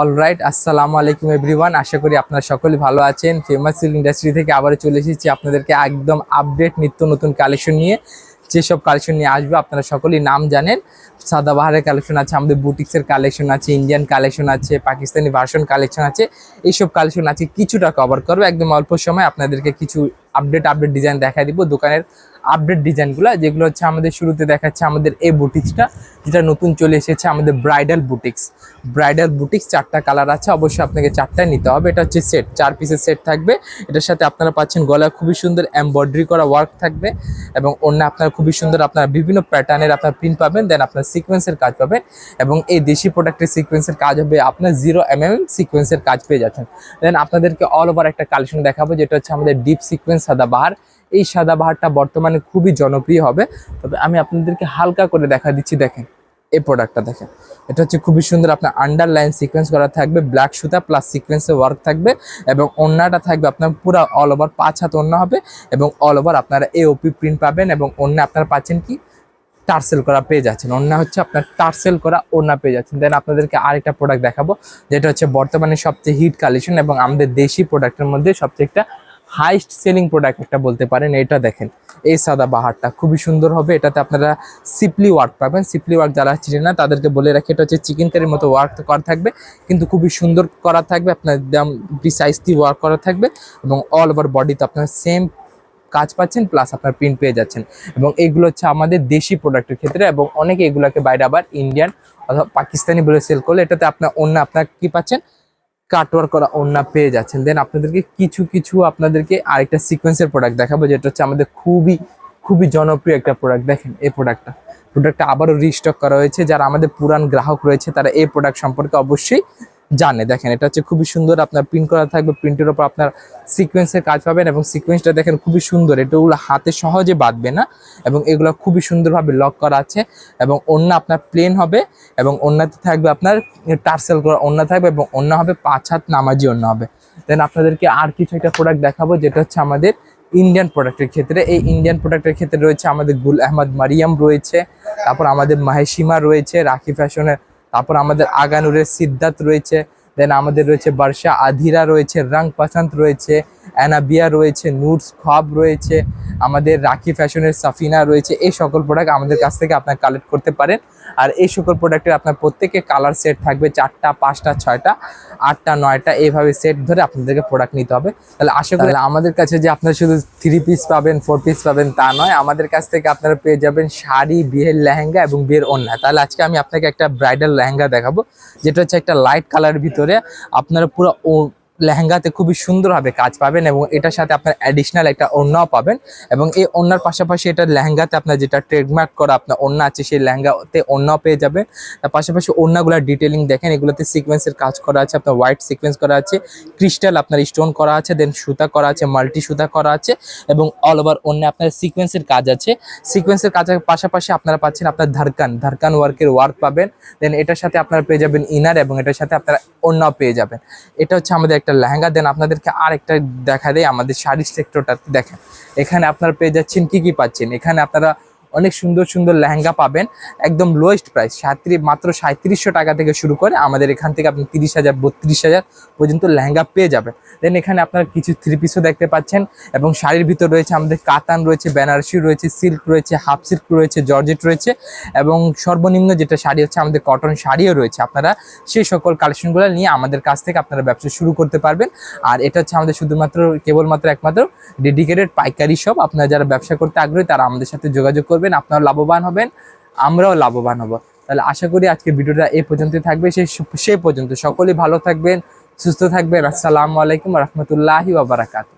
Alright আসসালামু আলাইকুম everyone আশা করি আপনারা সকলে ভালো আছেন। ফেমাস সিল ইন্ডাস্ট্রি থেকে আবারও চলে এসেছি আপনাদেরকে একদম আপডেট নিত্য নতুন কালেকশন নিয়ে। যেসব কালেকশন নিয়ে আসবে, আপনারা সকলেই নাম জানেন। সাদাবাহারের কালেকশন আছে, আমাদের বুটিক্সের কালেকশন আছে ইন্ডিয়ান কালেকশন আছে পাকিস্তানি ভার্সন কালেকশন আছে। এইসব কালেকশন আছে, কিছুটা কভার করবে। একদম অল্প সময় আপনাদেরকে কিছু আপডেট আপডেট ডিজাইন দেখা দিব। দোকানের আপডেট ডিজাইনগুলো যেগুলো হচ্ছে আমাদের শুরুতে দেখাচ্ছে আমাদের এই বুটিক্সটা, যেটা নতুন চলে এসেছে আমাদের ব্রাইডাল বুটিক্স। ব্রাইডাল বুটিক্স, চারটা কালার আছে, অবশ্যই আপনাকে চারটায় নিতে হবে। এটা হচ্ছে সেট চার পিসের সেট থাকবে। এটার সাথে আপনারা পাচ্ছেন গলায় খুবই সুন্দর এমব্রয়ডারি করা ওয়ার্ক থাকবে এবং অন্য আপনার খুবই সুন্দর আপনার বিভিন্ন প্যাটার্নের আপনার প্রিন্ট পাবেন দেন আপনার সিকোয়েন্সের কাজ পাবেন এবং এই দেশি প্রোডাক্টের সিকোয়েন্সের কাজ হবে আপনার জিরো এম এম সিকোয়েন্সের কাজ পেয়ে যাচ্ছেন। দেন আপনাদেরকে অল ওভার একটা কালেকশন দেখাবো, যেটা হচ্ছে আমাদের ডিপ সিকোয়েন্স সাদা সাদাবাহার এই সাদা সাদাবাহারটা বর্তমানে খুবই জনপ্রিয় হবে। তবে আমি আপনাদেরকে হালকা করে দেখা দিচ্ছি, দেখেন, এই প্রোডাক্টটা দেখেন। এটা হচ্ছে খুবই সুন্দর, আপনার আন্ডারলাইন সিকোয়েন্স করা থাকবে ব্ল্যাক সুতা প্লাস সিকোয়েন্সের ওয়ার্ক থাকবে এবং ওন্নাটা থাকবে আপনার পুরো অল ওভার পাঁচ হাত ওন্না হবে এবং অল ওভার আপনারা এওপি প্রিন্ট পাবেন এবং অন্য আপনারা পাচ্ছেন কি? টার্সেল করা পেয়ে যাচ্ছেন। অন্য হচ্ছে আপনার টার্সেল করা ওড়না পেয়ে যাচ্ছেন। দেন আপনাদেরকে আরেকটা প্রোডাক্ট দেখাবো, যেটা হচ্ছে বর্তমানে সবচেয়ে হিট কালেকশন এবং আমাদের দেশি প্রোডাক্টের মধ্যে সবচেয়ে একটা হাইস্ট সেলিং প্রোডাক্ট একটা বলতে পারেন, এটা দেখেন। এই সাদা বাহারটা খুবই সুন্দর হবে, এটাতে আপনারা সিপলি ওয়ার্ক পাবেন। সিপলি ওয়ার্ক যারা চিনে না, তাদেরকে বলে রাখি, এটা হচ্ছে চিকেন কারির মতো ওয়ার্ক করা থাকবে, কিন্তু খুবই সুন্দর করা থাকবে, আপনার দাম প্রিসাইজলি ওয়ার্ক করা থাকবে, এবং অল ওভার বডিতে আপনার সেম কাজ পাচ্ছেন প্লাস আপনার প্রিন্ট পেয়ে যাচ্ছেন। এবং এগুলো হচ্ছে আমাদের দেশি প্রোডাক্টের ক্ষেত্রে, এবং অনেকে এগুলোকে বাইরে আবার ইন্ডিয়ান অথবা পাকিস্তানি বলে সেল করলে, এটাতে আপনার অন্য আপনার কি পাচ্ছেন? কাটওয়ার করা ওড়না পেয়ে যাচ্ছেন। দেন আপনাদেরকে কিছু কিছু আপনাদেরকে আরেকটা সিকোয়েন্সের প্রোডাক্ট দেখাবো, যেটা হচ্ছে আমাদের খুবই খুবই জনপ্রিয় একটা প্রোডাক্ট দেখেন এই প্রোডাক্টটা প্রোডাক্টটা আবারও রিস্টক করা হয়েছে। যারা আমাদের পুরান গ্রাহক রয়েছে, তারা এই প্রোডাক্ট সম্পর্কে অবশ্যই জানে। দেখেন, এটা হচ্ছে খুবই সুন্দর, আপনার প্রিন্ট করা থাকবে প্রিন্টের ওপর আপনার সিকোয়েন্সের কাজ পাবেন এবং সিকোয়েন্সটা দেখেন খুবই সুন্দর। এটাগুলো হাতে সহজে বাঁধবে না এবং এগুলো খুবই সুন্দরভাবে লক করা আছে এবং অন্য আপনার প্লেন হবে এবং অন্যতে থাকবে আপনার টার্সেল করা, অন্য থাকবে এবং অন্য হবে পাঁচ হাত নামাজি অন্য হবে। দেন আপনাদেরকে আর কিছু একটা প্রোডাক্ট দেখাবো, যেটা হচ্ছে আমাদের ইন্ডিয়ান প্রোডাক্টের ক্ষেত্রে। এই ইন্ডিয়ান প্রোডাক্টের ক্ষেত্রে রয়েছে আমাদের গুল আহমদ মারিয়াম রয়েছে, তারপর আমাদের মাহেশিমা রয়েছে, রাখি ফ্যাশনের তারপর আমাদের আগানুরের সিদ্ধার্থ রয়েছে দেন আমাদের রয়েছে বর্ষা আধিরা রয়েছে রং পছন্দ রয়েছে অ্যানাবিয়া রয়েছে নুটস খব রয়েছে। আমাদের রাখি ফ্যাশনের সাফিনা রয়েছে এই সকল প্রোডাক্ট আমাদের কাছ থেকে আপনার কালেক্ট করতে পারেন। আর এই সকল প্রোডাক্টের আপনার প্রত্যেকে কালার সেট থাকবে চারটা পাঁচটা ছয়টা আটটা নয়টা এইভাবে সেট ধরে আপনাদেরকে প্রোডাক্ট নিতে হবে। তাহলে আশা করি আমাদের কাছে যে আপনারা শুধু থ্রি পিস পাবেন ফোর পিস পাবেন তা নয় আমাদের কাছ থেকে আপনারা পেয়ে যাবেন শাড়ি বিয়ের লেহেঙ্গা এবং বিয়ের ওড়না। তাহলে আজকে আমি আপনাকে একটা ব্রাইডাল লেহেঙ্গা দেখাবো যেটা হচ্ছে একটা লাইট কালারের ভিতরে আপনারা পুরো ও- লেহেঙ্গাতে খুবই সুন্দরভাবে কাজ পাবেন এবং এটার সাথে আপনার অ্যাডিশনাল একটা ওড়নাও পাবেন এবং এই ওড়নার পাশাপাশি এটা লেহেঙ্গাতে আপনার যেটা ট্রেডমার্ক করা আপনার ওড়না আছে, সেই লেহেঙ্গাতে ওড়নাও পেয়ে যাবেন। তার পাশাপাশি ওড়নাগুলোর ডিটেলিং দেখেন, এগুলোতে সিকোয়েন্সের কাজ করা আছে, আপনার হোয়াইট সিকোয়েন্স করা আছে ক্রিস্টাল আপনার স্টোন করা আছে দেন সুতা করা আছে মাল্টি সুতা করা আছে এবং অল ওভার অন্য আপনার সিকোয়েন্সের কাজ আছে। সিকোয়েন্সের কাজের পাশাপাশি আপনারা পাচ্ছেন আপনার ধারকান ধারকান ওয়ার্কের ওয়ার্ক পাবেন। দেন এটার সাথে আপনারা পেয়ে যাবেন ইনার এবং এটার সাথে আপনারা ওড়নাও পেয়ে যাবেন। এটা হচ্ছে আমাদের একটা লেহেঙ্গা, দেন আপনাদেরকে আরেকটা দেখা দেয় আমাদের শাড়ির সেক্টরটাতে দেখেন। এখানে আপনারা পেয়ে যাচ্ছেন কি কি পাচ্ছেন? এখানে আপনারা অনেক সুন্দর সুন্দর লেহেঙ্গা পাবেন। একদম লোয়েস্ট প্রাইস সাঁত্রিশ মাত্র সাঁত্রিশশো টাকা থেকে শুরু করে আমাদের এখান থেকে আপনি তিরিশ হাজার, বত্রিশ হাজার পর্যন্ত লেহেঙ্গা পেয়ে যাবেন। দেন এখানে আপনার কিছু থ্রি পিসও দেখতে পাচ্ছেন এবং শাড়ির ভিতর রয়েছে আমাদের কাতান রয়েছে, বেনারসি রয়েছে সিল্ক রয়েছে হাফ সিল্ক রয়েছে, জর্জেট রয়েছে এবং সর্বনিম্ন যেটা শাড়ি হচ্ছে আমাদের কটন শাড়িও রয়েছে। আপনারা সেই সকল কালেকশনগুলো নিয়ে আমাদের কাছ থেকে আপনারা ব্যবসা শুরু করতে পারবেন। আর এটা হচ্ছে আমাদের শুধুমাত্র, কেবলমাত্র একমাত্র ডেডিকেটেড পাইকারি শপ আপনারা যারা ব্যবসা করতে আগ্রহী, তারা আমাদের সাথে যোগাযোগ করবেন। আপনারাও লাভবান হবেন, আমরাও লাভবান হব। তাহলে আশা করি আজকে ভিডিওটা এ পর্যন্তই থাকবে। সেই সেই পর্যন্ত। সকলেই ভালো থাকবেন, সুস্থ থাকবেন। আসসালামু আলাইকুম রহমতুল্লাহি ওবরাকাতু